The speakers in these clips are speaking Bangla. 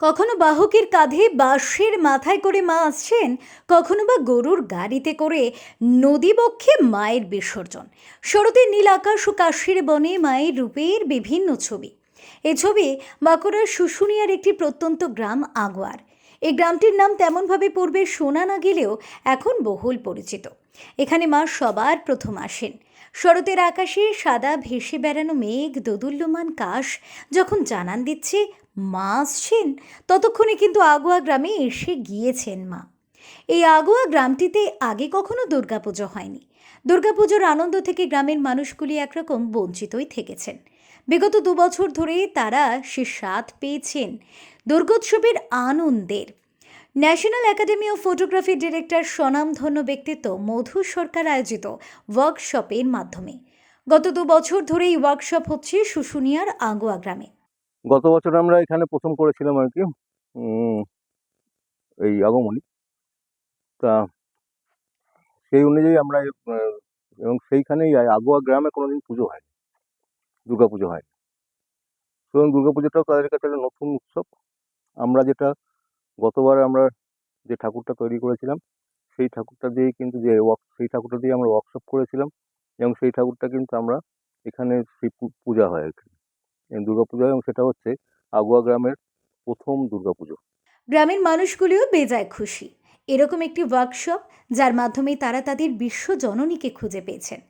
কখনো বাহকের কাঁধে বাঁশের মাথায় করে মা আসছেন, কখনো বা গরুর গাড়িতে করে নদীবক্ষে মায়ের বিসর্জন। শরতের নীল আকাশ ও কাশির বনে মায়ের রূপের বিভিন্ন ছবি। এ ছবি বাঁকুড়ার শুশুনিয়ার একটি প্রত্যন্ত গ্রাম, আগোয়ার। এই গ্রামটির নাম তেমনভাবে পূর্বে শোনা না গেলেও এখন বহুল পরিচিত। এখানে মা সবার প্রথম আসেন। শরতের আকাশে সাদা ভেসে বেড়ানো মেঘ, দোদুল্যমান কাশ, যখন জানান দিচ্ছে মা আসছেন, ততক্ষণে কিন্তু আগুয়া গ্রামে এসে গিয়েছেন মা। এই আগুয়া গ্রামটিতে আগে কখনো দুর্গাপুজো হয়নি। দুর্গাপুজোর আনন্দ থেকে গ্রামের মানুষগুলি একরকম বঞ্চিতই থেকেছেন। বিগত দু বছর ধরে তারা সে স্বাদ পেয়েছেন। দুর্গোৎসবের আনন্দের national academy of photography director স্বনামধন্য ব্যক্তিত্ব মধু সরকার আয়োজিত ওয়ার্কশপের মাধ্যমে। গত দু বছর ধরে এই ওয়ার্কশপ হচ্ছে শুশুনিয়ার আগোয়া গ্রামে। গত বছর আমরা এখানে প্রথম করেছিলাম আর কি এই আগমনী। তা সেই অনুযায়ী আমরা, এবং সেইখানেই আগোয়া গ্রামে কোনোদিন পুজো হয়নি দুর্গা পুজো হয়নি। সুতরাং দুর্গা পুজোটাও তাদের কাছে একটা নতুন উৎসব। আমরা যেটা গতবার আমরা যে ঠাকুরটা তৈরি করেছিলাম, সেই ঠাকুরটা দিয়েই কিন্তু যে ওয়ার্ক সেই ঠাকুরটা দিয়ে আমরা ওয়ার্কশপ করেছিলাম এবং সেই ঠাকুরটা কিন্তু আমরা এখানে সেই পূজা হয় আর কি। দুর্গা পূজা এবং সেটা হচ্ছে আগুয়া গ্রামের প্রথম দুর্গা পুজো গ্রামের মানুষগুলিও বেজায় খুশি। এরকম একটি ওয়ার্কশপ যার মাধ্যমে তারা তাদের বিশ্ব জননীকে খুঁজে পেয়েছেন।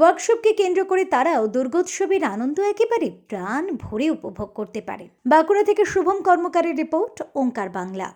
ওয়ার্কশপকে কেন্দ্র করে তারাও দুর্গোৎসবের আনন্দ একেবারে প্রাণ ভরে উপভোগ করতে পারে। বাঁকুড়া থেকে শুভম কর্মকারের রিপোর্ট, ওঙ্কার বাংলা।